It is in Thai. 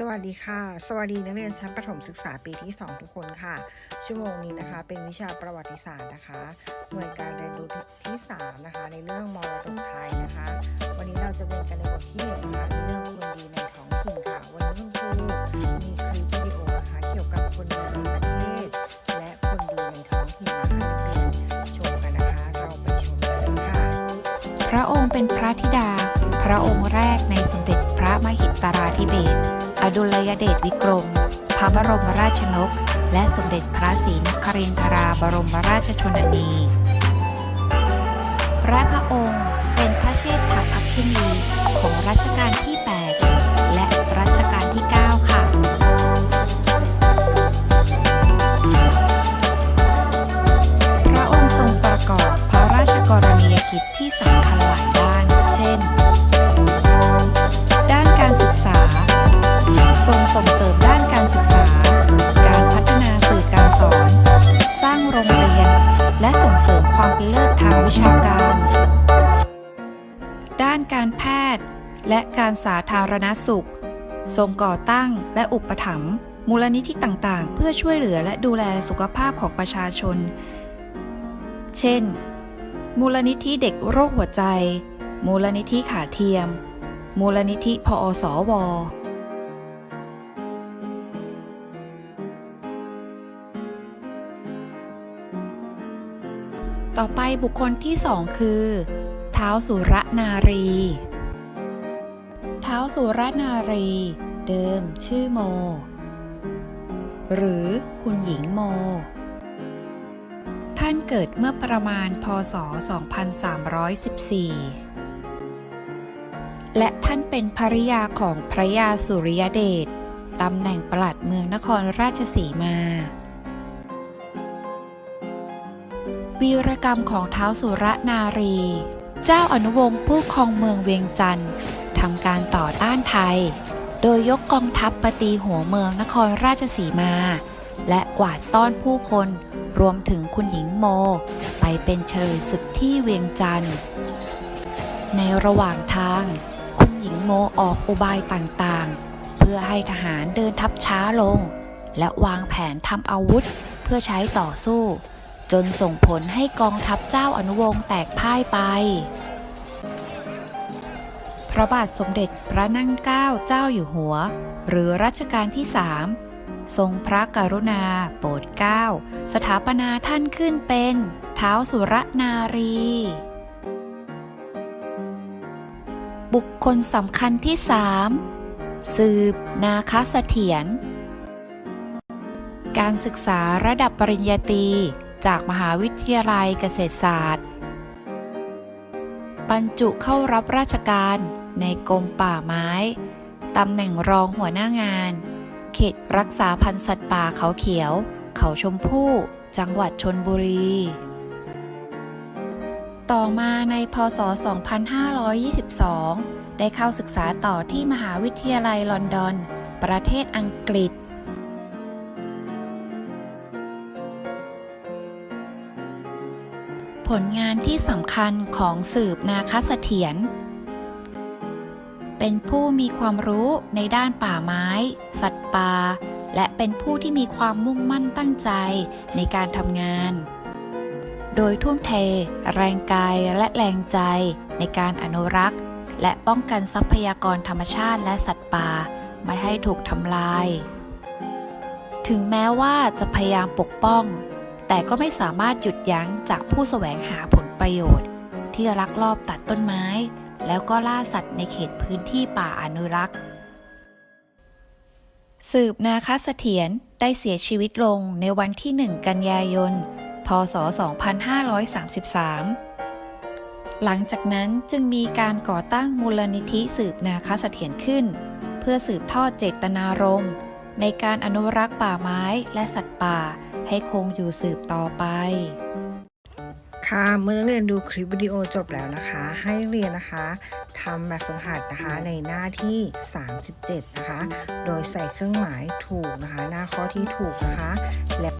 สวัสดีค่ะ สวัสดีนักเรียนชั้นประถมศึกษาปีที่ 2 ทุกคนค่ะ ชั่วโมงนี้นะคะเป็นวิชาประวัติศาสตร์นะคะ หน่วยการเรียนรู้ที่ 3 นะคะ ในเรื่องมรดกไทยนะคะ วันนี้เราจะเรียนกันในบทที่หนึ่งนะคะเรื่องคนดีในท้องถิ่นค่ะ วันนี้คุณครูมีคลิปวิดีโอนะคะเกี่ยวกับคนดีในประเทศ และคนดีในท้องถิ่นนะคะนักเรียนชมกันนะคะ เราไปชมกันเลยค่ะ พระองค์เป็นพระธิดา พระองค์แรกในสมเด็จพระมหิตราธิเบศร อดุลยเดชวิกรม พระบรมราชนก และสมเด็จพระศรีนครินทราบรมราชชนนีและพระองค์เป็นพระเชษฐาภัคินีของรัชกาลที่ 8 และรัชกาลที่ 9 ค่ะพระองค์ทรงประกอบพระราชกรณียกิจที่สำคัญหลายด้านาวิชาการ ด้านการแพทย์ และการสาธารณสุข ทรงก่อตั้งและอุปถัมภ์มูลนิธิต่างๆ เพื่อช่วยเหลือและดูแลสุขภาพของประชาชน เช่น มูลนิธิเด็กโรคหัวใจ มูลนิธิขาเทียม มูลนิธิพอสว ต่อไปบุคคลที่สองคือเท้าสุรนารี เท้าสุรนารี เดิมชื่อโม หรือคุณหญิงโม ท่านเกิดเมื่อประมาณพศ 2314 และท่านเป็นภริยาของพระยาสุริยเดชตำแหน่งปลัดเมืองนครราชสีมา วีรกรรมของเท้าสุรนารี เจ้าอนุวงศ์ผู้ครองเมืองเวียงจันทร์ทำการต่อต้านไทย โดยยกกองทัพปตีหัวเมืองนครราชสีมา และกวาดต้อนผู้คนรวมถึงคุณหญิงโม ไปเป็นเฉลยศึกที่เวียงจันทร์ในระหว่างทาง คุณหญิงโมออกอุบายต่างๆ เพื่อให้ทหารเดินทัพช้าลง และวางแผนทำอาวุธเพื่อใช้ต่อสู้ จนส่งผลให้กองทัพเจ้าอนุวงศ์แตกพ่ายไป พระบาทสมเด็จพระนั่งเกล้าเจ้าอยู่หัว หรือรัชกาลที่สามทรงพระกรุณา โปรดเกล้า สถาปนาท่านขึ้นเป็นเท้าวสุรนารี บุคคลสำคัญที่สามสืบ นาคเสถียรการศึกษาระดับปริญญาตรี จากมหาวิทยาลัยเกษตรศาสตร์ บรรจุเข้ารับราชการในกรมป่าไม้ ตำแหน่งรองหัวหน้างาน เขตรักษาพันธุ์สัตว์ป่าเขาเขียว เขาชมพู่ จังหวัดชนบุรี ต่อมาในพศ 2522 ได้เข้าศึกษาต่อที่มหาวิทยาลัยลอนดอน ประเทศอังกฤษ ผลงานที่สำคัญของสืบนาคเสถียรเป็นผู้มีความรู้ในด้านป่าไม้ สัตว์ป่า และเป็นผู้ที่มีความมุ่งมั่นตั้งใจในการทำงาน โดยทุ่มเท แรงกายและแรงใจในการอนุรักษ์ และป้องกันทรัพยากรธรรมชาติและสัตว์ป่า ไม่ให้ถูกทำลาย ถึงแม้ว่าจะพยายามปกป้อง แต่ก็ไม่สามารถหยุดยั้งจากผู้แสวงหาผลประโยชน์ ที่ลักลอบตัดต้นไม้ แล้วก็ล่าสัตว์ในเขตพื้นที่ป่าอนุรักษ์ สืบนาคเสถียรได้เสียชีวิตลงในวันที่ 1 กันยายน พศ 2533 หลังจากนั้นจึงมีการก่อตั้งมูลนิธิสืบนาคเสถียรขึ้น เพื่อสืบทอดเจตนารมณ์ในการอนุรักษ์ป่าไม้และสัตว์ป่า ให้คงอยู่สืบต่อไป ค่ะเมื่อนักเรียนดูคลิปวิดีโอจบแล้วนะคะ ให้เรียนนะคะทำแบบฝึกหัดนะคะในหน้าที่ 37 นะคะ โดยใส่เครื่องหมายถูกนะคะ หน้าข้อที่ถูกนะคะและ